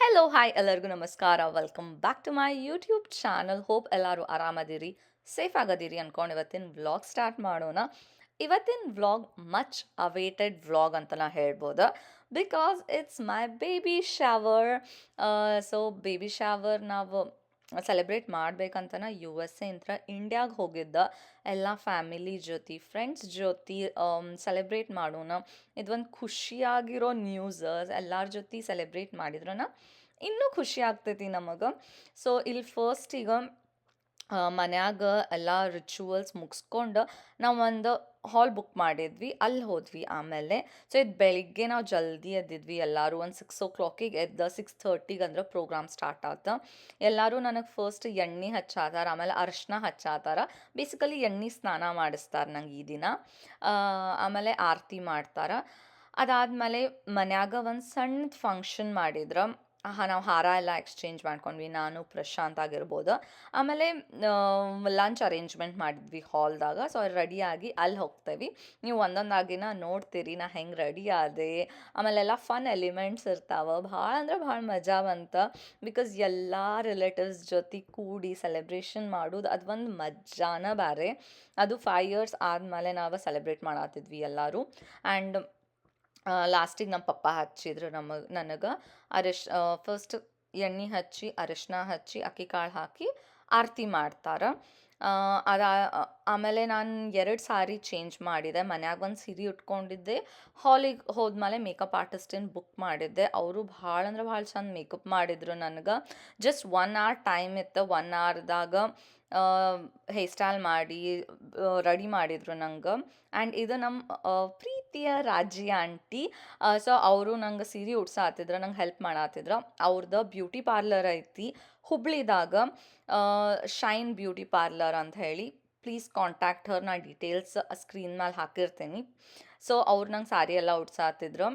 Hello hi ಎಲ್ಲರಿಗೂ ನಮಸ್ಕಾರ. Welcome back to my YouTube channel hope ಎಲ್ಲರೂ ಆರಾಮದಿರಿ ಸೇಫ್ ಆಗದಿರಿ ಅಂದ್ಕೊಂಡು ಇವತ್ತಿನ ವ್ಲಾಗ್ ಸ್ಟಾರ್ಟ್ ಮಾಡೋಣ. ಇವತ್ತಿನ ವ್ಲಾಗ್ ಮಚ್ ಅವೇಟೆಡ್ ವ್ಲಾಗ್ ಅಂತ ನಾ ಹೇಳ್ಬೋದು. Because it's my baby shower so baby shower ನಾವು ಸೆಲೆಬ್ರೇಟ್ ಮಾಡ್ಬೇಕಂತನ ಯು ಎಸ್ ಎಂತ ಇಂಡಿಯಾಗೆ ಹೋಗಿದ್ದ ಎಲ್ಲ ಫ್ಯಾಮಿಲಿ ಜೊತೆ ಫ್ರೆಂಡ್ಸ್ ಜೊತೆ ಸೆಲೆಬ್ರೇಟ್ ಮಾಡೋಣ. ಇದೊಂದು ಖುಷಿಯಾಗಿರೋ ನ್ಯೂಸ್ ಎಲ್ಲರ ಜೊತೆ ಸೆಲೆಬ್ರೇಟ್ ಮಾಡಿದ್ರನ, ಇನ್ನೂ ಖುಷಿ ಆಗ್ತೈತಿ ನಮಗೆ. ಸೊ ಇಲ್ಲಿ ಫಸ್ಟ್ ಈಗ ಮನ್ಯಾಗ ಎಲ್ಲ ರಿಚುವಲ್ಸ್ ಮುಗಿಸ್ಕೊಂಡು ನಾವು ಒಂದು ಹಾಲ್ ಬುಕ್ ಮಾಡಿದ್ವಿ, ಅಲ್ಲಿ ಹೋದ್ವಿ ಆಮೇಲೆ. ಸೊ ಇದು ಬೆಳಿಗ್ಗೆ ನಾವು ಜಲ್ದಿ ಎದ್ದಿದ್ವಿ, ಎಲ್ಲರೂ ಒಂದು ಸಿಕ್ಸ್ ಓ ಕ್ಲಾಕಿಗೆ ಎದ್ದು ಸಿಕ್ಸ್ ಥರ್ಟಿಗೆ ಅಂದ್ರೆ ಪ್ರೋಗ್ರಾಮ್ ಸ್ಟಾರ್ಟ್ ಆತ. ಎಲ್ಲರೂ ನನಗೆ ಫಸ್ಟ್ ಎಣ್ಣೆ ಹಚ್ಚಾತಾರ, ಆಮೇಲೆ ಅರ್ಶಿನ ಹಚ್ಚಾತಾರ. ಬೇಸಿಕಲಿ ಎಣ್ಣೆ ಸ್ನಾನ ಮಾಡಿಸ್ತಾರೆ ನಂಗೆ ಈ ದಿನ. ಆಮೇಲೆ ಆರತಿ ಮಾಡ್ತಾರೆ. ಅದಾದಮೇಲೆ ಮನ್ಯಾಗ ಒಂದು ಸಣ್ಣದು ಫಂಕ್ಷನ್ ಮಾಡಿದ್ರೆ ಹಾ ನಾವು ಹಾರ ಎಲ್ಲ ಎಕ್ಸ್ಚೇಂಜ್ ಮಾಡ್ಕೊಂಡ್ವಿ, ನಾನು ಪ್ರಶಾಂತ್ ಆಗಿರ್ಬೋದು. ಆಮೇಲೆ ಲಂಚ್ ಅರೇಂಜ್ಮೆಂಟ್ ಮಾಡಿದ್ವಿ ಹಾಲ್ದಾಗ ಸೊ ರೆಡಿಯಾಗಿ ಅಲ್ಲಿ ಹೋಗ್ತೇವೆ. ನೀವು ಒಂದೊಂದಾಗಿನ ನೋಡ್ತೀರಿ, ನಾ ಹೆಂಗೆ ರೆಡಿ ಆದೆ. ಆಮೇಲೆಲ್ಲ ಫನ್ ಎಲಿಮೆಂಟ್ಸ್ ಇರ್ತಾವೆ. ಭಾಳ ಅಂದ್ರೆ ಭಾಳ ಮಜಾ ಬಂತ. ಬಿಕಾಸ್ ಎಲ್ಲ ರಿಲೇಟಿವ್ಸ್ ಜೊತೆ ಕೂಡಿ ಸೆಲೆಬ್ರೇಷನ್ ಮಾಡೋದು ಅದು ಒಂದು ಮಜಾನ ಬೇರೆ ಅದು ಫೈವ್ ಇಯರ್ಸ್ ಆದಮೇಲೆ ನಾವು ಸೆಲೆಬ್ರೇಟ್ ಮಾಡತ್ತಿದ್ವಿ ಎಲ್ಲರೂ. ಆ್ಯಂಡ್ ಲಾಸ್ಟಿಗೆ ನಮ್ಮ ಪಪ್ಪ ಹಚ್ಚಿದ್ರು ನಮಗೆ ನನಗೆ. ಅರಶ್ ಫಸ್ಟ್ ಎಣ್ಣೆ ಹಚ್ಚಿ, ಅರಿಶಿನ ಹಚ್ಚಿ, ಅಕ್ಕಿ ಕಾಳು ಹಾಕಿ ಆರತಿ ಮಾಡ್ತಾರೆ. ಅದ ಆಮೇಲೆ ನಾನು ಎರಡು ಸಾರಿ ಚೇಂಜ್ ಮಾಡಿದೆ. ಮನ್ಯಾಗ ಒಂದು ಸೀರೆ ಉಟ್ಕೊಂಡಿದ್ದೆ. ಹಾಲಿಗೆ ಹೋದ್ಮೇಲೆ ಮೇಕಪ್ ಆರ್ಟಿಸ್ಟಿನ ಬುಕ್ ಮಾಡಿದ್ದೆ. ಅವರು ಭಾಳ ಅಂದ್ರೆ ಭಾಳ ಚಂದ ಮೇಕಪ್ ಮಾಡಿದ್ರು ನನಗೆ. ಜಸ್ಟ್ ಒನ್ ಅವರ್ ಟೈಮ್ ಇತ್ತು. ಒನ್ ಅವರ್ದಾಗ ಹೇರ್ ಸ್ಟೈಲ್ ಮಾಡಿ ರೆಡಿ ಮಾಡಿದ್ರು ನಂಗೆ. ಆ್ಯಂಡ್ ಇದು ನಮ್ಮ ಪ್ರೀತಿಯ ರಾಜಿ ಆಂಟಿ. ಸೊ ಅವರು ನಂಗೆ ಸೀರೆ ಉಡ್ಸಾತಿದ್ರು ನಂಗೆ ಹೆಲ್ಪ್ ಮಾಡತ್ತಿದ್ರು ಅವ್ರದ್ದು ಬ್ಯೂಟಿ ಪಾರ್ಲರ್ ಐತಿ. ಹುಬ್ಳಿದಾಗ ಶೈನ್ ಬ್ಯೂಟಿ ಪಾರ್ಲರ್ ಅಂತ ಹೇಳಿ. ಪ್ಲೀಸ್ ಕಾಂಟ್ಯಾಕ್ಟ್ ಹರ್ ನಾ ಡೀಟೇಲ್ಸ್ ಸ್ಕ್ರೀನ್ ಮೇಲೆ ಹಾಕಿರ್ತೀನಿ. ಸೊ ಅವ್ರು ನಂಗೆ ಸಾರಿ ಎಲ್ಲ ಉಡ್ಸಾತಿದ್ರು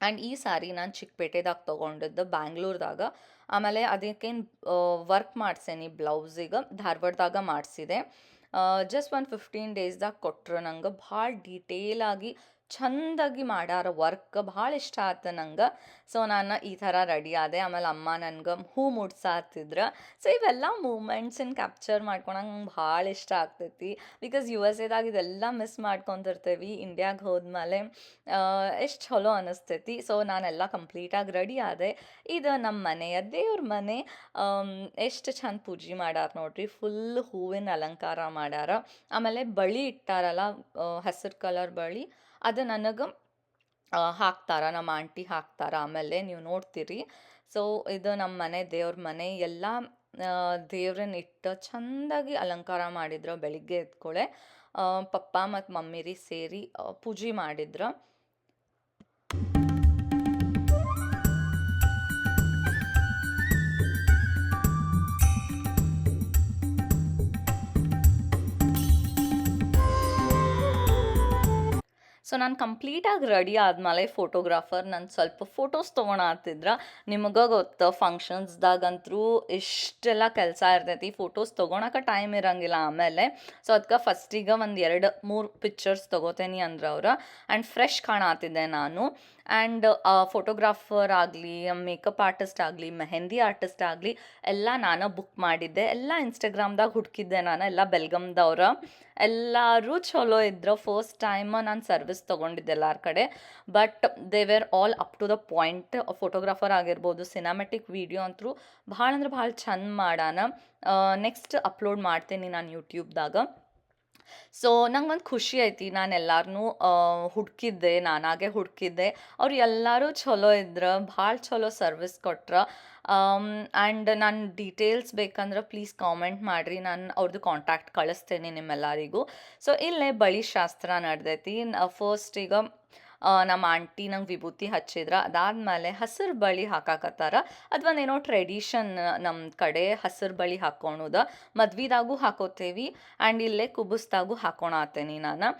ಆ್ಯಂಡ್ ಈ ಸಾರಿ ನಾನು ಚಿಕ್ಕಪೇಟೆದಾಗ ತೊಗೊಂಡಿದ್ದು ಬ್ಯಾಂಗ್ಳೂರ್ದಾಗ ಆಮೇಲೆ ಅದಕ್ಕೇನು ವರ್ಕ್ ಮಾಡ್ಸೇನಿ ಬ್ಲೌಸಿಗೆ ಧಾರವಾಡದಾಗ ಮಾಡಿಸಿದೆ. ಜಸ್ಟ್ ಒಂದು ಫಿಫ್ಟೀನ್ ಡೇಸ್ದಾಗ ಕೊಟ್ಟರು ನಂಗೆ ಭಾಳ ಡೀಟೇಲಾಗಿ ಚಂದಾಗಿ ಮಾಡ್ಯಾರ ವರ್ಕ್, ಭಾಳ ಇಷ್ಟ ಆಯ್ತು ನಂಗೆ. ಸೊ ನಾನು ಈ ಥರ ರೆಡಿ ಆದೆ. ಆಮೇಲೆ ಅಮ್ಮ ನನ್ಗೆ ಹೂ ಮುಡ್ಸಾತಿದ್ರು. ಸೊ ಇವೆಲ್ಲ ಮೂಮೆಂಟ್ಸನ್ನ ಕ್ಯಾಪ್ಚರ್ ಮಾಡ್ಕೊಳಂಗೆ ನಂಗೆ ಭಾಳ ಇಷ್ಟ ಆಗ್ತೈತಿ. ಬಿಕಾಸ್ ಯು ಎಸ್ ಎದಾಗ ಇದೆಲ್ಲ ಮಿಸ್ ಮಾಡ್ಕೊತಿರ್ತೇವೆ. ಇಂಡಿಯಾಗೆ ಹೋದ್ಮೇಲೆ ಎಷ್ಟು ಚಲೋ ಅನಿಸ್ತೈತಿ. ಸೊ ನಾನೆಲ್ಲ ಕಂಪ್ಲೀಟಾಗಿ ರೆಡಿ ಆದೆ. ಇದು ನಮ್ಮ ಮನೆಯ ದೇವ್ರ ಮನೆ ಎಷ್ಟು ಚಂದ ಪೂಜೆ ಮಾಡ್ಯಾರ ನೋಡ್ರಿ. ಫುಲ್ ಹೂವಿನ ಅಲಂಕಾರ ಮಾಡ್ಯಾರ ಆಮೇಲೆ ಬಳಿ ಇಟ್ಟಾರಲ್ಲ ಹಸಿರು ಕಲರ್ ಬಳಿ. ಅದು ನನಗೆ ಹಾಕ್ತಾರ, ನಮ್ಮ ಆಂಟಿ ಹಾಕ್ತಾರ. ಆಮೇಲೆ ನೀವು ನೋಡ್ತೀರಿ. ಸೊ ಇದು ನಮ್ಮ ಮನೆ ದೇವ್ರ ಮನೆ. ಎಲ್ಲ ದೇವ್ರನ್ನ ಇಟ್ಟು ಚಂದಾಗಿ ಅಲಂಕಾರ ಮಾಡಿದ್ರು ಬೆಳಿಗ್ಗೆ ಎದ್ಕೊಳೆ ಪಪ್ಪ ಮತ್ತು ಮಮ್ಮಿರಿ ಸೇರಿ ಪೂಜೆ ಮಾಡಿದ್ರು. ಸೊ ನಾನು ಕಂಪ್ಲೀಟಾಗಿ ರೆಡಿ ಆದಮೇಲೆ ಫೋಟೋಗ್ರಾಫರ್ ನಾನು ಸ್ವಲ್ಪ ಫೋಟೋಸ್ ತೊಗೊಳತ್ತಿದ್ರ ನಿಮಗೆ ಗೊತ್ತು ಫಂಕ್ಷನ್ಸ್ದಾಗಂತೂ ಇಷ್ಟೆಲ್ಲ ಕೆಲಸ ಇರ್ತೈತಿ ಫೋಟೋಸ್ ತೊಗೊಳಕ್ಕೆ ಟೈಮ್ ಇರಂಗಿಲ್ಲ ಆಮೇಲೆ. ಸೊ ಅದಕ್ಕೆ ಫಸ್ಟಿಗೆ ಒಂದು ಎರಡು, ಮೂರು ಪಿಕ್ಚರ್ಸ್ ತೊಗೋತೇನೆ ಅಂದ್ರೆ ಅವ್ರು ಆ್ಯಂಡ್ ಫ್ರೆಶ್ ಕಾಣತ್ತಿದ್ದೆ ನಾನು. ಆ್ಯಂಡ್ ಫೋಟೋಗ್ರಾಫರ್ ಆಗಲಿ ಮೇಕಪ್ ಆರ್ಟಿಸ್ಟ್ ಆಗಲಿ, ಮೆಹಂದಿ ಆರ್ಟಿಸ್ಟ್ ಆಗಲಿ, ಎಲ್ಲ ನಾನು ಬುಕ್ ಮಾಡಿದ್ದೆ. ಎಲ್ಲ ಇನ್ಸ್ಟಾಗ್ರಾಮ್ದಾಗ ಹುಡುಕಿದ್ದೆ ನಾನು, ಎಲ್ಲ ಬೆಲ್ಗಮ್ದವ್ರ ಎಲ್ಲರೂ ಚಲೋ ಇದ್ರು. ಫಸ್ಟ್ ಟೈಮ್ ನಾನು ಸರ್ವಿಸ್ ತೊಗೊಂಡಿದ್ದೆ ಎಲ್ಲರ ಕಡೆ. But they were all up to the point photographer ಆಗಿರ್ಬೋದು ಸಿನಿಮ್ಯಾಟಿಕ್ ವಿಡಿಯೋ ಅಂತೂ ಭಾಳ ಅಂದ್ರೆ ಭಾಳ ಚಂದ ಮಾಡಾನ. ನೆಕ್ಸ್ಟ್ ಅಪ್ಲೋಡ್ ಮಾಡ್ತೀನಿ ನಾನು ಯೂಟ್ಯೂಬ್ದಾಗ ಸೊ ನಂಗೊಂದು ಖುಷಿ ಐತಿ ನಾನು ಎಲ್ಲಾರನ್ನೂ ಹುಡುಕಿದ್ದೆ. ನಾನಾಗೆ ಹುಡುಕಿದ್ದೆ. ಅವ್ರು ಎಲ್ಲರೂ ಚಲೋ ಇದ್ರೆ. ಭಾಳ ಚಲೋ ಸರ್ವಿಸ್ ಕೊಟ್ರ. ಆ್ಯಂಡ್ ನಾನು ಡೀಟೇಲ್ಸ್ ಬೇಕಂದ್ರೆ ಪ್ಲೀಸ್ ಕಾಮೆಂಟ್ ಮಾಡಿರಿ. ನಾನು ಅವ್ರದ್ದು ಕಾಂಟ್ಯಾಕ್ಟ್ ಕಳಿಸ್ತೇನೆ ನಿಮ್ಮೆಲ್ಲರಿಗೂ. ಸೊ ಇಲ್ಲೇ ಬಳಿ ಶಾಸ್ತ್ರ ನಡೆದೈತಿ. ಫಸ್ಟ್ ಈಗ ನಮ್ಮ ಆಂಟಿ ನಂಗೆ ವಿಭೂತಿ ಹಚ್ಚಿದ್ರ. ಅದಾದ್ಮೇಲೆ ಹಸಿರು ಬಳಿ ಹಾಕಾಕತ್ತಾರ. ಅಥವಾ ಏನೋ ಟ್ರೆಡಿಷನ್ ನಮ್ಮ ಕಡೆ ಹಸಿರು ಬಳಿ ಹಾಕೋಣದ. ಮದ್ವಿದಾಗೂ ಹಾಕೋತೇವಿ ಆ್ಯಂಡ್ ಇಲ್ಲೇ ಕುಬುಸ್ದಾಗೂ ಹಾಕೊಳತ್ತೇನಿ ನಾನು.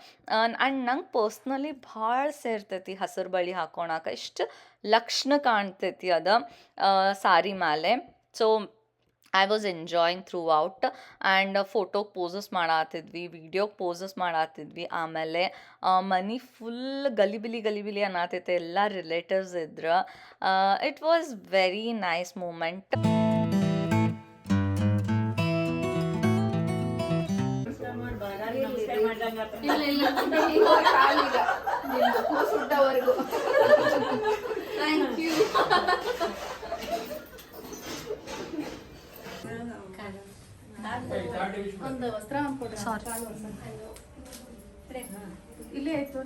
ಆ್ಯಂಡ್ ನಂಗೆ ಪರ್ಸ್ನಲಿ ಭಾಳ ಸೇರ್ತೈತಿ ಹಸಿರು ಬಳಿ ಹಾಕೊಳಕ್ಕೆ ಎಷ್ಟು ಲಕ್ಷಣ ಕಾಣ್ತೈತಿ ಅದ ಸಾರಿ ಮೇಲೆ so I was enjoying throughout and ಫೋಟೋಗೆ ಪೋಸಸ್ ಮಾಡತ್ತಿದ್ವಿ ವೀಡಿಯೋಗೆ ಪೋಸಸ್ ಮಾಡತ್ತಿದ್ವಿ ಆಮೇಲೆ ಮನಿ ಫುಲ್ ಗಲಿಬಿಲಿ ಗಲಿಬಿಲಿ ಅನ್ನತೈತೆ ಎಲ್ಲ ರಿಲೇಟಿವ್ಸ್ ಇದ್ರು. It was very nice moment thank you ಒಂದು ವಸ್ತ್ರ ಕೊಡ್ರಿ ಇಲ್ಲೇ ಆಯ್ತು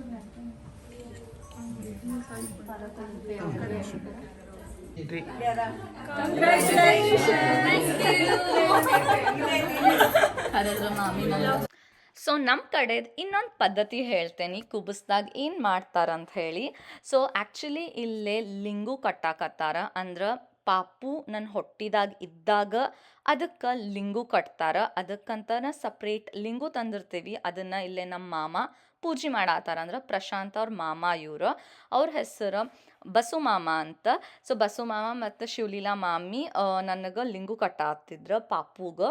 ಸೊ ನಮ್ಮ ಕಡೆದು ಇನ್ನೊಂದು ಪದ್ಧತಿ ಹೇಳ್ತೇನೆ. ಕುಬಸ್ದಾಗ ಏನು ಮಾಡ್ತಾರಂತ ಹೇಳಿ. ಸೊ ಆ್ಯಕ್ಚುಲಿ ಇಲ್ಲೇ ಲಿಂಗು ಕಟ್ಟಾಕತ್ತಾರ. ಅಂದ್ರೆ ಪಾಪು ನನ್ನ ಹೊಟ್ಟಿದಾಗ ಇದ್ದಾಗ ಅದಕ್ಕೆ ಲಿಂಗು ಕಟ್ತಾರ. ಅದಕ್ಕಂತನ ಸಪ್ರೇಟ್ ಲಿಂಗು ತಂದಿರ್ತೀವಿ. ಅದನ್ನು ಇಲ್ಲೇ ನಮ್ಮ ಮಾಮ ಪೂಜೆ ಮಾಡತ್ತಾರ ಅಂದ್ರೆ ಪ್ರಶಾಂತ್ ಅವ್ರ ಮಾಮ ಇವರು. ಅವ್ರ ಹೆಸರು ಬಸು ಮಾಮ ಅಂತ. ಸೊ ಬಸು ಮಾಮ ಮತ್ತು ಶಿವಲೀಲಾ ಮಾಮಿ ನನಗೆ ಲಿಂಗು ಕಟ್ಟಾಕ್ತಿದ್ರು ಪಾಪುಗೆ.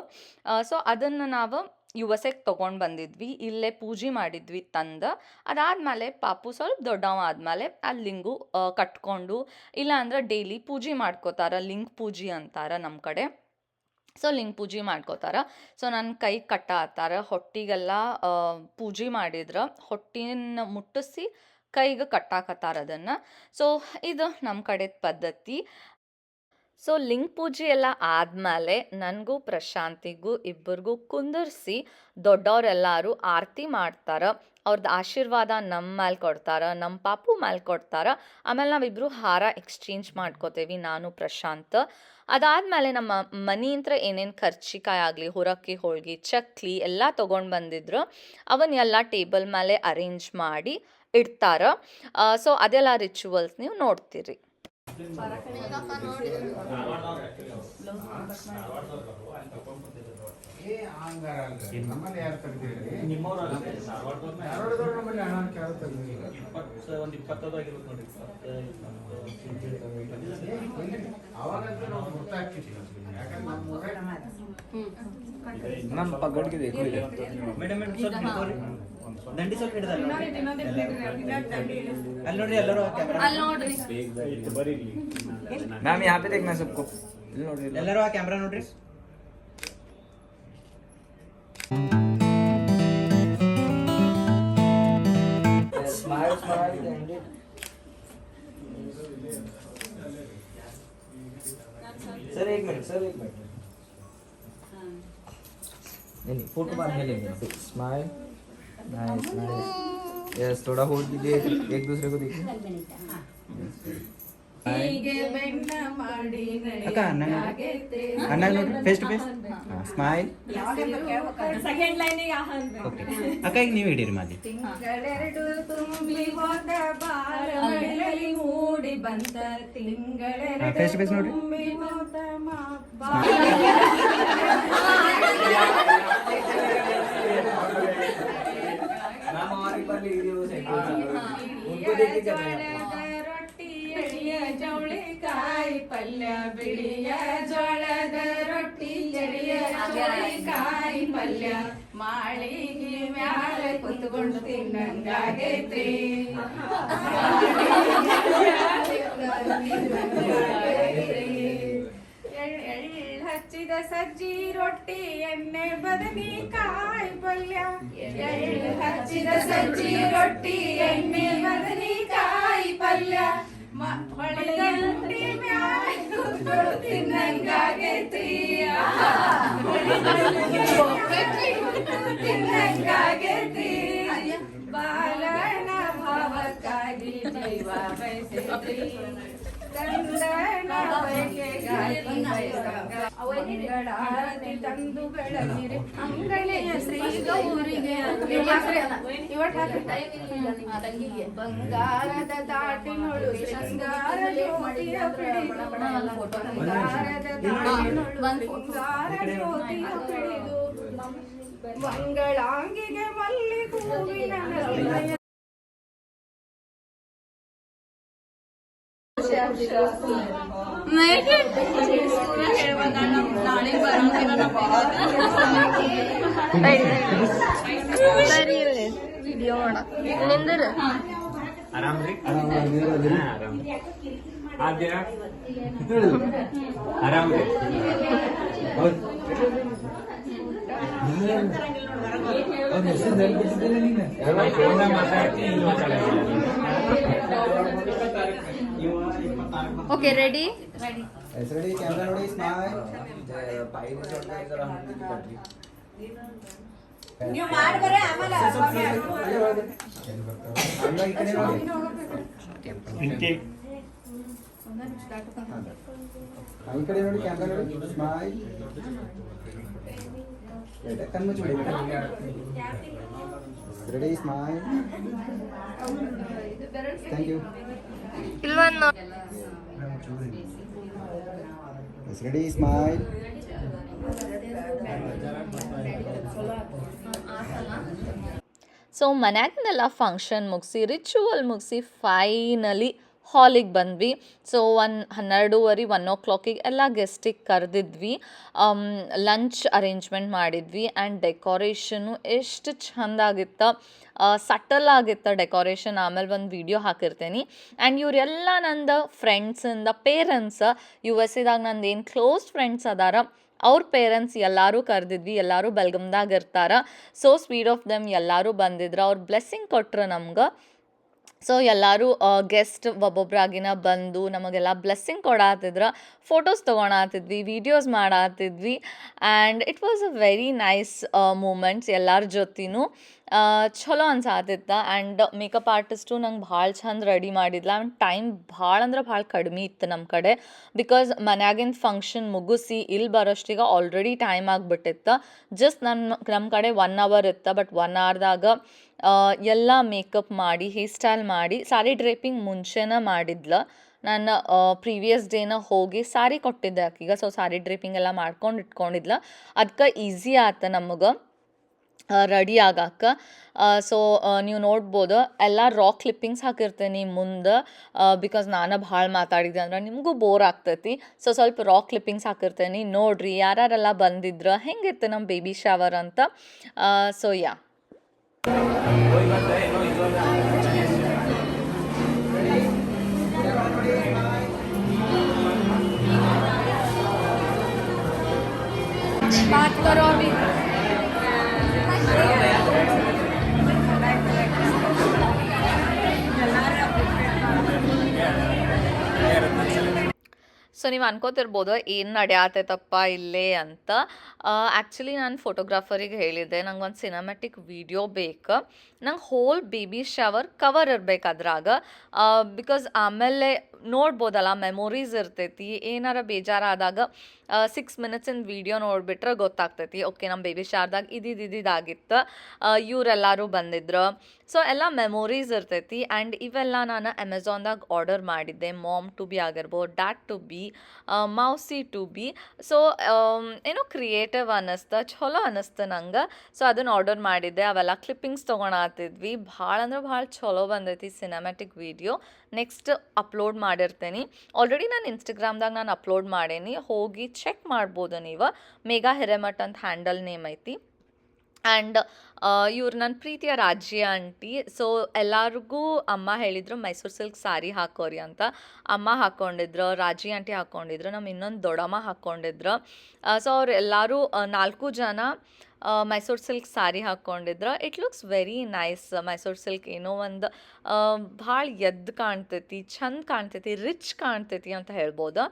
ಸೊ ಅದನ್ನು ನಾವು ಯು ಎಸ್ ತೊಗೊಂಡು ಬಂದಿದ್ವಿ, ಇಲ್ಲೇ ಪೂಜೆ ಮಾಡಿದ್ವಿ ತಂದು. ಅದಾದಮೇಲೆ ಪಾಪು ಸ್ವಲ್ಪ ದೊಡ್ಡವ ಆದಮೇಲೆ ಆ ಲಿಂಗು ಕಟ್ಕೊಂಡು ಇಲ್ಲಾಂದ್ರೆ ಡೈಲಿ ಪೂಜೆ ಮಾಡ್ಕೋತಾರ, ಲಿಂಗ್ ಪೂಜೆ ಅಂತಾರ ನಮ್ಮ ಕಡೆ. ಸೊ, ಲಿಂಗ ಪೂಜೆ ಮಾಡ್ಕೋತಾರ. ಸೊ ನನ್ನ ಕೈ ಕಟ್ಟ ಆತಾರ ಹೊಟ್ಟಿಗೆಲ್ಲ ಪೂಜೆ ಮಾಡಿದ್ರೆ, ಹೊಟ್ಟಿನ ಮುಟ್ಟಿಸಿ ಕೈಗೆ ಕಟ್ಟಾಕತ್ತಾರ ಅದನ್ನು. ಸೊ, ಇದು ನಮ್ಮ ಕಡೆದ ಪದ್ಧತಿ. ಸೊ ಲಿಂಗ ಪೂಜೆ ಎಲ್ಲ ಆದಮೇಲೆ ನನಗೂ ಪ್ರಶಾಂತಿಗೂ ಇಬ್ಬರಿಗೂ ಕುಂದರ್ಸಿ ದೊಡ್ಡವರೆಲ್ಲರೂ ಆರತಿ ಮಾಡ್ತಾರೆ. ಅವ್ರದ್ದು ಆಶೀರ್ವಾದ ನಮ್ಮ ಮೇಲೆ ಕೊಡ್ತಾರೆ ನಮ್ಮ ಪಾಪು ಮೇಲೆ ಕೊಡ್ತಾರೆ. ಆಮೇಲೆ ನಾವಿಬ್ಬರು ಹಾರ ಎಕ್ಸ್ಚೇಂಜ್ ಮಾಡ್ಕೋತೇವಿ, ನಾನು, ಪ್ರಶಾಂತ್. ಅದಾದಮೇಲೆ ನಮ್ಮ ಮನೆಯಿಂದ ಏನೇನು ಖರ್ಚಿಕಾಯಿ ಆಗಲಿ ಹುರಕ್ಕಿ ಹೋಳ್ಗಿ, ಚಕ್ಲಿ ಎಲ್ಲ ತೊಗೊಂಡು ಬಂದಿದ್ರು. ಅವನ್ನೆಲ್ಲ ಟೇಬಲ್ ಮೇಲೆ ಅರೇಂಜ್ ಮಾಡಿ ಇಡ್ತಾರ. ಸೊ ಅದೆಲ್ಲ ರಿಚುವಲ್ಸ್ ನೀವು ನೋಡ್ತೀರಿ. పరకన ನಮ್ಮ ಪಗಡ್ಗಿದೆ ಮೇಡಮ್ ದಂಡಿ ಸ್ವಲ್ಪ ಹಿಡಿದಲ್ಲ ಅಲ್ಲಿ ನೋಡ್ರಿ ಎಲ್ಲರೂ ಮ್ಯಾಮ್ ಯಾವ ಬೇಗ ಸ್ವಲ್ಪ ಎಲ್ಲರೂ ಆ ಕ್ಯಾಮ್ರಾ ನೋಡ್ರಿ. सर, एक मिनट, सर, एक मिनट। नहीं फ़ोटो बाद में लेंगे। Smile, nice nice. यस, थोड़ा होल्ड कीजिए एक दूसरे को देखिए ಅಕ್ಕ ಅಣ್ಣ ನೋಡ್ರಿ face to face smile second ಲೈನಿಗೆ okay ಅಕ್ಕ ಈಗ ನೀವು ಹಿಡೀರಿ ಮಾಡಿ ತಿಂಗಳೆರಡು ತುಂಬಿ ಹೋದ ಬಾರ ಮಳೆಯಲ್ಲಿ ಮೂಡಿ ಬಂತ ತಿಂಗಳೆರಡು face to face ನೋಡ್ರಿ. ತುಂಬಿ ಹೋದ ಮಾ- मैम ಜವಳಿಕಾಯಿ ಪಲ್ಯ, ಬಿಳಿಯ ಜೋಳದ ರೊಟ್ಟಿ ಎಳಿಯ ಜವಳಿಕಾಯಿ ಪಲ್ಯ. ಮಾಳಿಗೆ ಮ್ಯಾಲ ಕುತ್ಕೊಂಡು ತಿನ್ನಂಗಾಗೈತ್ರಿ ಹಚ್ಚಿದ ಸಜ್ಜಿ ರೊಟ್ಟಿ, ಎಣ್ಣೆ ಬದನಿಕಾಯಿ ಪಲ್ಯ. ಹಚ್ಚಿದ ಸಜ್ಜಿ ರೊಟ್ಟಿ, ಎಣ್ಣೆ ಬದನಿಕಾಯಿ ಕೂತ್ಕೊಂಡು ತಿನ್ನಂಗಾಗೈತ್ರಿ ಬಾಲನ ಭಾವಕ್ಕಾಗಿ ಜೀವ ಬಯಸಿದ್ರಿ ತಂದನ ಬಯಕೆಗಾಗಿ ಬಯಸಂಗ. ಮಂಗಳಾರತಿ ತಂದು ಬೆಳಗಿರಿ ಅಂಗಳೆಯ ಶ್ರೀ ಬಂಗಾರದ ತಾಟಿನೊಳು ಶೃಂಗಾರ ಜ್ಯೋತಿಯ ಜ್ಯೋತಿಯ ಪಿಡಿದು ಮಂಗಳಾಂಗಿಗೆ ಮಲ್ಲಿ ಹೂವಿನ ನಲ್ಲೆಯ ವಿಡಿಯೋ ಮಾಡಕ್ ನಿಂದ್ರ ಆರಾಮ್ ರೀ ಆರಾಮ್ ಆದ್ಯ ಆರಾಮ್ ರೀ ಫೋನ್ದಾಗ ಮಾತಾಡ್ತಿ ಇಲ್ಲಿ ಮಾತಾಡಂಗಿಲ್ಲ okay ready Yes, ready? Camera ready? Smile. Uh, five minutes or less around the battery. ನೀವು ಮಾಡಿದ್ರೆ ಆಮೇಲೆ ಅಲ್ಲ, ಈ ಕಡೆ ನೋಡಿ. ಹಾ, ಈ ಕಡೆ ನೋಡಿ ಕ್ಯಾಮ್ರಾ ನೋಡಿ ಸ್ಮೈಲ್ ಕಣ್ಣು ಮುಚ್ಚಿ ರೆಡಿ ಸ್ಮೈಲ್ ಥ್ಯಾಂಕ್ ಯು ಇಲ್ವನ್ನ ಎಸ್ ರೆಡಿ ಸ್ಮೈಲ್ ಸೊ ಮನ್ಯಾಗಿಂದೆಲ್ಲ ಫಂಕ್ಷನ್ ಮುಗಿಸಿ ರಿಚುವಲ್ ಮುಗಿಸಿ ಫೈನಲಿ ಹಾಲಿಗೆ ಬಂದ್ವಿ. ಸೊ ಒನ್ ಹನ್ನೆರಡೂವರೆ ಒನ್ ಓ ಕ್ಲಾಕಿಗೆ ಎಲ್ಲ ಗೆಸ್ಟಿಗೆ ಕರೆದಿದ್ವಿ. ಲಂಚ್ ಅರೇಂಜ್ಮೆಂಟ್ ಮಾಡಿದ್ವಿ ಆ್ಯಂಡ್ ಡೆಕೋರೇಷನು ಎಷ್ಟು ಚೆಂದಾಗಿತ್ತು ಸಟಲ್ ಆಗಿತ್ತು ಡೆಕೋರೇಷನ್ ಆಮೇಲೆ ಒಂದು ವಿಡಿಯೋ ಹಾಕಿರ್ತೀನಿ. ಆ್ಯಂಡ್ ಇವರೆಲ್ಲ ನಂದು ಫ್ರೆಂಡ್ಸಿಂದ ಪೇರೆಂಟ್ಸ್ ಯು ಎಸ್ ಎದಾಗ ನಂದು ಏನು ಕ್ಲೋಸ್ ಫ್ರೆಂಡ್ಸ್ ಅದಾರ, ಅವ್ರ ಪೇರೆಂಟ್ಸ್ ಎಲ್ಲರೂ ಕರೆದಿದ್ವಿ, ಎಲ್ಲರೂ ಬೆಲ್ಗಮ್ದಾಗ ಇರ್ತಾರ. ಸೊ ಸ್ವೀಟ್ ಆಫ್ ದೆಮ್ ಎಲ್ಲರೂ ಬಂದಿದ್ರು, ಅವ್ರು ಬ್ಲೆಸ್ಸಿಂಗ್ ಕೊಟ್ರು ನಮ್ಗೆ. ಸೊ ಎಲ್ಲರೂ ಗೆಸ್ಟ್ ಒಬ್ಬೊಬ್ಬರಾಗಿನ ಬಂದು ನಮಗೆಲ್ಲ ಬ್ಲೆಸ್ಸಿಂಗ್ ಕೊಡಾತಿದ್ರ ಫೋಟೋಸ್ ತೊಗೊಳತ್ತಿದ್ವಿ videos ಮಾಡಾತಿದ್ವಿ and it was a very nice moments ಎಲ್ಲರ ಜೊತೆನೂ. ಚಲೋ ಅನ್ಸಾತಿತ್ತು ಆ್ಯಂಡ್ ಮೇಕಪ್ ಆರ್ಟಿಸ್ಟು ನಂಗೆ ಭಾಳ ಚಂದ ರೆಡಿ ಮಾಡಿದ್ಲ. ಆ್ಯಂಡ್ ಟೈಮ್ ಭಾಳ ಅಂದ್ರೆ ಭಾಳ ಕಡಿಮೆ ಇತ್ತು ನಮ್ಮ ಕಡೆ ಬಿಕಾಸ್ ಮನ್ಯಾಗಿನ ಫಂಕ್ಷನ್ ಮುಗಿಸಿ ಇಲ್ಲಿ ಬರೋಷ್ಟಿಗೆ ಆಲ್ರೆಡಿ ಟೈಮ್ ಆಗಿಬಿಟ್ಟಿತ್ತು. ಜಸ್ಟ್ ನನ್ನ ನಮ್ಮ ಕಡೆ ಒನ್ ಅವರ್ ಇತ್ತು ಬಟ್ ಒನ್ ಅವರ್ದಾಗ ಎಲ್ಲ ಮೇಕಪ್ ಮಾಡಿ, ಹೇರ್ ಸ್ಟೈಲ್ ಮಾಡಿ, ಸಾರಿ ಡ್ರೇಪಿಂಗ್ ಮುಂಚೆನ ಮಾಡಿದ್ಲು. ನಾನು ಪ್ರೀವಿಯಸ್ ಡೇನ ಹೋಗಿ ಸಾರಿ ಕೊಟ್ಟಿದ್ದೆ ಆಕಿಗೆ ಸೊ ಸಾರಿ ಡ್ರೇಪಿಂಗ್ ಎಲ್ಲ ಮಾಡ್ಕೊಂಡು ಇಟ್ಕೊಂಡಿದ್ಲ. ಅದಕ್ಕೆ ಈಸಿ ಆತ ನಮಗೆ. ರೆಡಿ ಆಗಾಕ ಸೊ ನೀವು ನೋಡ್ಬೋದು. ಎಲ್ಲ ರಾ ಕ್ಲಿಪ್ಪಿಂಗ್ಸ್ ಹಾಕಿರ್ತೀನಿ ಮುಂದೆ. ಬಿಕಾಸ್ ನಾನು ಭಾಳ ಮಾತಾಡಿದ್ದೆ ಅಂದ್ರೆ ನಿಮಗೂ ಬೋರ್ ಆಗ್ತೈತಿ. ಸೊ ಸ್ವಲ್ಪ ರಾ ಕ್ಲಿಪ್ಪಿಂಗ್ಸ್ ಹಾಕಿರ್ತೀನಿ. ನೋಡ್ರಿ, ಯಾರ್ಯಾರೆಲ್ಲ ಬಂದಿದ್ರು, ಹೆಂಗಿತ್ತು ನಮ್ಮ ಬೇಬಿ ಶವರ್ ಅಂತ. ಸೊ ಯಾ बात करो अभी। ಸೊ ನೀವು ಅನ್ಕೋತಿರ್ಬೋದು, ಏನು ನಡೆಯತ್ತೈತಪ್ಪ ಇಲ್ಲೇ ಅಂತ. ಆ್ಯಕ್ಚುಲಿ ನಾನು ಫೋಟೋಗ್ರಾಫರಿಗೆ ಹೇಳಿದ್ದೆ, ನಂಗೆ ಒಂದು ಸಿನಿಮ್ಯಾಟಿಕ್ ವಿಡಿಯೋ ಬೇಕು. ನಂಗೆ ಹೋಲ್ ಬೇಬಿ ಶವರ್ ಕವರ್ ಇರಬೇಕು ಅದ್ರಾಗ ಬಿಕಾಸ್ ಆಮೇಲೆ ನೋಡ್ಬೋದಲ್ಲ ಮೆಮೊರೀಸ್ ಇರ್ತೈತಿ. ಏನಾರ ಬೇಜಾರಾದಾಗ ಸಿಕ್ಸ್ ಮಿನಿಟ್ಸಿನ ವಿಡಿಯೋ ನೋಡಿಬಿಟ್ರೆ ಗೊತ್ತಾಗ್ತೈತಿ. ಓಕೆ ನಮ್ಮ ಬೇಬಿ ಶಾರ್ದಾಗ ಇದಿದ್ದು ಇವರೆಲ್ಲರೂ ಬಂದಿದ್ರು. ಸೊ ಎಲ್ಲ ಮೆಮೊರೀಸ್ ಇರ್ತೈತಿ. ಆ್ಯಂಡ್ ಇವೆಲ್ಲ ನಾನು ಅಮೆಝಾನ್ದಾಗ ಆರ್ಡರ್ ಮಾಡಿದ್ದೆ. ಮಾಮ್ ಟು ಬಿ ಆಗಿರ್ಬೋದು dad to be mausi to be so ಏನೋ ಕ್ರಿಯೇಟಿವ್ ಅನ್ನಿಸ್ತು ಚಲೋ ಅನ್ನಿಸ್ತು ನಂಗೆ. ಸೊ ಅದನ್ನು ಆರ್ಡರ್ ಮಾಡಿದ್ದೆ. ಅವೆಲ್ಲ ಕ್ಲಿಪ್ಪಿಂಗ್ಸ್ ತೊಗೊಳತ್ತಿದ್ವಿ ಭಾಳ ಅಂದ್ರೆ ಭಾಳ ಚಲೋ ಬಂದೈತಿ ಸಿನಿಮ್ಯಾಟಿಕ್ ವಿಡಿಯೋ ನೆಕ್ಸ್ಟ್ ಅಪ್ಲೋಡ್ ಮಾಡಿರ್ತೇನೆ. ಆಲ್ರೆಡಿ ನಾನು ಇನ್ಸ್ಟಾಗ್ರಾಮ್ದಾಗ ನಾನು ಅಪ್ಲೋಡ್ ಮಾಡೇನಿ. ಹೋಗಿ ಚೆಕ್ ಮಾಡ್ಬೋದು ನೀವು. ಮೇಘಾ ಹಿರೇಮಠ್ ಅಂತ ಹ್ಯಾಂಡಲ್ ನೇಮ್ ಐತಿ. ಆ್ಯಂಡ್ ಇವ್ರು ನನ್ನ ಪ್ರೀತಿಯ ರಾಜ್ಯ ಆಂಟಿ. ಸೊ ಎಲ್ಲರಿಗೂ ಅಮ್ಮ ಹೇಳಿದ್ರು, ಮೈಸೂರು ಸಿಲ್ಕ್ ಸಾರಿ ಹಾಕೋರಿ ಅಂತ. ಅಮ್ಮ ಹಾಕ್ಕೊಂಡಿದ್ರು ರಾಜಿ ಆಂಟಿ ಹಾಕ್ಕೊಂಡಿದ್ರು ನಮ್ಮ ಇನ್ನೊಂದು ದೊಡ್ಡಮ್ಮ ಹಾಕ್ಕೊಂಡಿದ್ರು ಸೊ ಅವ್ರು ಎಲ್ಲರೂ ನಾಲ್ಕು ಜನ Mysuru silk sari ಹಾಕ್ಕೊಂಡಿದ್ರು it looks very nice Mysuru silk ಏನೋ ಒಂದು ಭಾಳ ಎದ್ದು ಕಾಣ್ತೈತಿ ಚಂದ ಕಾಣ್ತೈತಿ, ರಿಚ್ ಕಾಣ್ತೈತಿ ಅಂತ ಹೇಳ್ಬೋದು.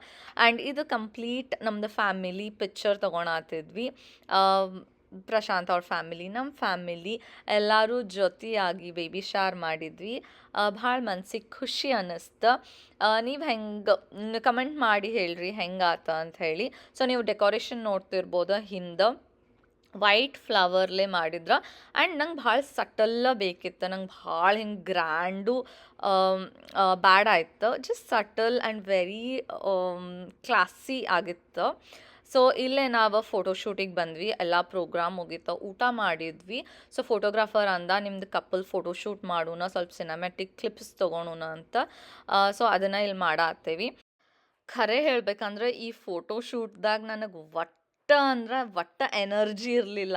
ಆ್ಯಂಡ್ ಇದು ಕಂಪ್ಲೀಟ್ ನಮ್ಮದು ಫ್ಯಾಮಿಲಿ ಪಿಕ್ಚರ್ ತೊಗೊಳತ್ತಿದ್ವಿ ಪ್ರಶಾಂತ್ ಅವ್ರ ಫ್ಯಾಮಿಲಿ ನಮ್ಮ ಫ್ಯಾಮಿಲಿ ಎಲ್ಲರೂ ಜೊತೆಯಾಗಿ ಬೇಬಿ ಶಾರ್ ಮಾಡಿದ್ವಿ. ಭಾಳ ಮನ್ಸಿಗೆ ಖುಷಿ ಅನ್ನಿಸ್ತು. ನೀವು ಹೆಂಗೆ ಕಮೆಂಟ್ ಮಾಡಿ ಹೇಳ್ರಿ ಹೆಂಗಾತ ಅಂತ ಹೇಳಿ. ಸೊ ನೀವು ಡೆಕೋರೇಷನ್ ನೋಡ್ತಿರ್ಬೋದು ಹಿಂದೆ. ವೈಟ್ ಫ್ಲವರ್ಲೆ ಮಾಡಿದ್ರ ಆ್ಯಂಡ್ ನಂಗೆ ಭಾಳ ಸಟಲ್ಲ ಬೇಕಿತ್ತು. ನಂಗೆ ಭಾಳ ಹಿಂಗೆ ಗ್ರ್ಯಾಂಡು ಬ್ಯಾಡ್ ಆಯ್ತು. Just subtle and very classy ಆಗಿತ್ತು. ಸೊ, ಇಲ್ಲೇ ನಾವು ಫೋಟೋಶೂಟಿಗೆ ಬಂದ್ವಿ. ಎಲ್ಲ ಪ್ರೋಗ್ರಾಮ್ ಮುಗೀತು. ಊಟ ಮಾಡಿದ್ವಿ. ಸೊ, ಫೋಟೋಗ್ರಾಫರ್ ಅಂದ, ನಿಮ್ದು ಕಪಲ್ ಫೋಟೋಶೂಟ್ ಮಾಡೋಣ. ಸ್ವಲ್ಪ ಸಿನಿಮ್ಯಾಟಿಕ್ ಕ್ಲಿಪ್ಸ್ ತೊಗೊಳೋಣ ಅಂತ. ಸೊ, ಅದನ್ನು ಇಲ್ಲಿ ಮಾಡಾತ್ತೇವಿ. ಖರೆ ಹೇಳಬೇಕಂದ್ರೆ ಈ ಫೋಟೋಶೂಟ್ದಾಗ ನನಗೆ ಒಟ್ಟ ಅಂದ್ರೆ ಒಟ್ಟ ಎನರ್ಜಿ ಇರಲಿಲ್ಲ.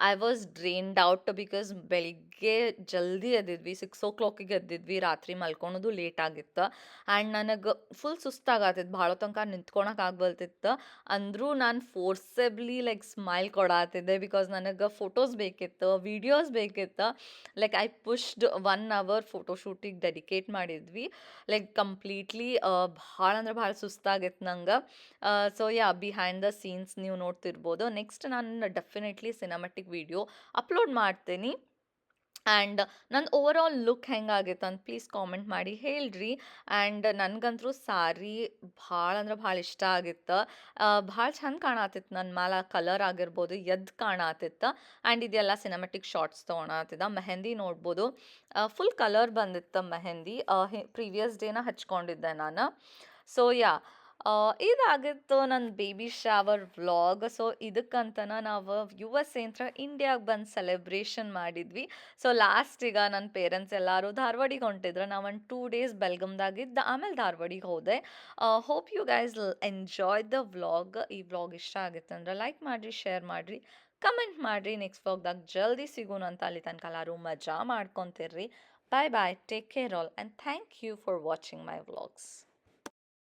I was drained out because ಬೆಳಿಗ್ಗೆ ಜಲ್ದಿ ಎದ್ದಿದ್ವಿ ಸಿಕ್ಸ್ ಓ ಕ್ಲಾಕಿಗೆ ಎದ್ದಿದ್ವಿ, ರಾತ್ರಿ ಮಲ್ಕೊಳೋದು ಲೇಟ್ ಆಗಿತ್ತು. ಆ್ಯಂಡ್ ನನಗೆ ಫುಲ್ ಸುಸ್ತಾಗತ್ತಿತ್ತು ಭಾಳ ತನಕ ನಿಂತ್ಕೊಳಕ್ಕೆ ಆಗ್ಬಲ್ತಿತ್ತು. ಅಂದರೂ ನಾನು ಫೋರ್ಸೆಬ್ಲಿ ಲೈಕ್ ಸ್ಮೈಲ್ ಕೊಡಾತಿದ್ದೆ ಬಿಕಾಸ್ ನನಗೆ ಫೋಟೋಸ್ ಬೇಕಿತ್ತು ವೀಡಿಯೋಸ್ ಬೇಕಿತ್ತು. Like I pushed one hour photo ಫೋಟೋಶೂಟಿಗೆ dedicate ಮಾಡಿದ್ವಿ. ಲೈಕ್ ಕಂಪ್ಲೀಟ್ಲಿ ಭಾಳ ಅಂದ್ರೆ ಭಾಳ ಸುಸ್ತಾಗಿತ್ತು ನಂಗೆ. So yeah behind the scenes ನೀವು ನೋಡ್ತಿರ್ಬೋದು. ನೆಕ್ಸ್ಟ್ ನಾನು ಡೆಫಿನೆಟ್ಲಿ ಸಿನಿಮಾಟಿಕ್ ವಿಡಿಯೋ ಅಪ್ಲೋಡ್ ಮಾಡ್ತೀನಿ. ಆ್ಯಂಡ್ ನನ್ನ ಓವರ್ ಆಲ್ ಲುಕ್ ಹೆಂಗಾಗಿತ್ತು ಅಂತ ಪ್ಲೀಸ್ ಕಾಮೆಂಟ್ ಮಾಡಿ ಹೇಳ್ರಿ. ಆ್ಯಂಡ್ ನನಗಂತೂ ಸಾರಿ ಭಾಳ ಅಂದ್ರೆ ಭಾಳ ಇಷ್ಟ ಆಗಿತ್ತು. ಭಾಳ ಚಂದ ಕಾಣತ್ತಿತ್ತು ನನ್ನ ಮೇಲೆ ಕಲರ್ ಆಗಿರ್ಬೋದು, ಎದ್ದು ಕಾಣತ್ತಿತ್ತು ಆ್ಯಂಡ್ ಇದೆಲ್ಲ ಸಿನಿಮೆಟಿಕ್ ಶಾರ್ಟ್ಸ್ ತೊಗೊಳತ್ತಿದ್ದ ಮೆಹಂದಿ ನೋಡ್ಬೋದು. ಫುಲ್ ಕಲರ್ ಬಂದಿತ್ತು ಮೆಹಂದಿ. ಪ್ರೀವಿಯಸ್ ಡೇನ ಹಚ್ಕೊಂಡಿದ್ದೆ ನಾನು. ಸೊ ಯಾ ಇದಾಗಿತ್ತು ನನ್ನ ಬೇಬಿ ಶಾವರ್ ವ್ಲಾಗ್. ಸೊ, ಇದಕ್ಕಂತನ ನಾವು ಯು ಎಸ್ ಅಂತ ಇಂಡಿಯಾಗೆ ಬಂದು ಸೆಲೆಬ್ರೇಷನ್ ಮಾಡಿದ್ವಿ. ಸೊ ಲಾಸ್ಟಿಗೆ ನನ್ನ ಪೇರೆಂಟ್ಸ್ ಎಲ್ಲರೂ ಧಾರವಾಡಿಗೆ ಹೊಂಟಿದ್ರು. ನಾವು ಒಂದು ಟೂ ಡೇಸ್ ಬೆಲ್ಗಮ್ದಾಗಿದ್ದ ಆಮೇಲೆ ಧಾರವಾಡಿಗೆ ಹೋದೆ. Hope you guys enjoy the vlog. ಈ ವ್ಲಾಗ್ ಇಷ್ಟ ಆಗುತ್ತೆ ಅಂದ್ರೆ ಲೈಕ್ ಮಾಡಿರಿ, ಶೇರ್ ಮಾಡಿರಿ, ಕಮೆಂಟ್ ಮಾಡಿರಿ. ನೆಕ್ಸ್ಟ್ ವ್ಲಾಗ್ದಾಗ ಜಲ್ದಿ ಸಿಗೋಣ ಅಂತ ಅಲ್ಲಿ ತನಕ ಎಲ್ಲರೂ ಮಜಾ ಮಾಡ್ಕೊತಿರ್ರಿ. Bye bye, take care all and thank you for watching my vlogs.